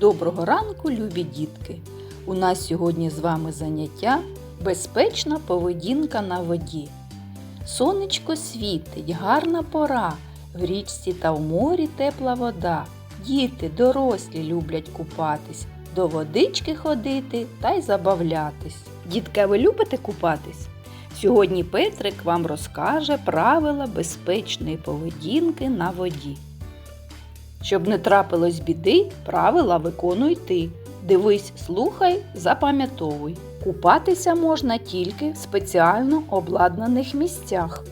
Доброго ранку, любі дітки! У нас сьогодні з вами заняття Безпечна поведінка на воді. Сонечко світить, гарна пора, в річці та в морі тепла вода. Діти, дорослі люблять купатись, до водички ходити та й забавлятись. Дітка, ви любите купатись? Сьогодні Петрик вам розкаже правила безпечної поведінки на воді. Щоб не трапилось біди, правила виконуй ти. Дивись, слухай, запам'ятовуй. Купатися можна тільки в спеціально обладнаних місцях.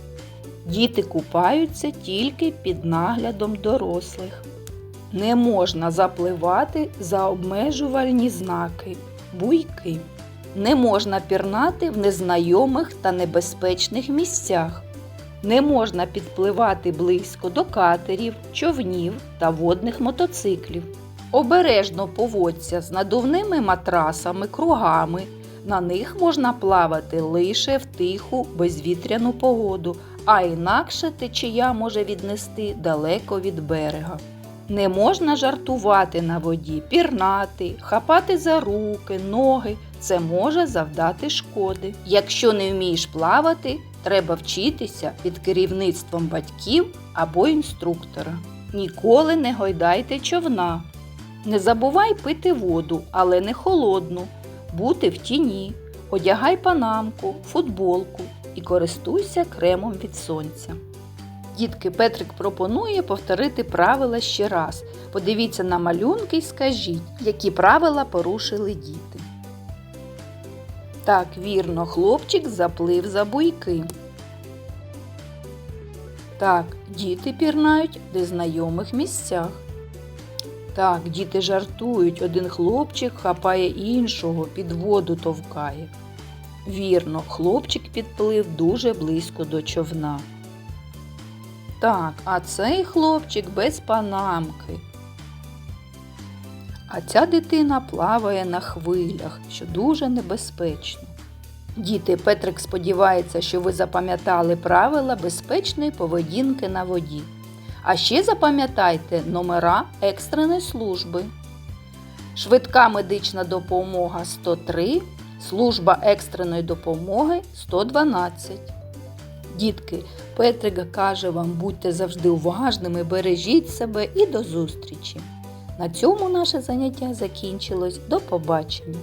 Діти купаються тільки під наглядом дорослих. Не можна запливати за обмежувальні знаки, буйки. Не можна пірнати в незнайомих та небезпечних місцях. Не можна підпливати близько до катерів, човнів та водних мотоциклів. Обережно поводься з надувними матрасами, кругами. На них можна плавати лише в тиху безвітряну погоду, а інакше течія може віднести далеко від берега. Не можна жартувати на воді, пірнати, хапати за руки, ноги. Це може завдати шкоди. Якщо не вмієш плавати, треба вчитися під керівництвом батьків або інструктора. Ніколи не гойдайте човна. Не забувай пити воду, але не холодну, бути в тіні, одягай панамку, футболку і користуйся кремом від сонця. Дітки, Петрик пропонує повторити правила ще раз. Подивіться на малюнки і скажіть, які правила порушили діти. Так, вірно, хлопчик заплив за буйки. Так, діти пірнають в незнайомих місцях. Так, діти жартують, один хлопчик хапає іншого, під воду товкає. Вірно, хлопчик підплив дуже близько до човна. Так, а цей хлопчик без панамки. А ця дитина плаває на хвилях, що дуже небезпечно. Діти, Петрик сподівається, що ви запам'ятали правила безпечної поведінки на воді. А ще запам'ятайте номера екстреної служби. Швидка медична допомога 103, служба екстреної допомоги 112. Дітки, Петрик каже вам, будьте завжди уважними, бережіть себе і до зустрічі. На цьому наше заняття закінчилось. До побачення!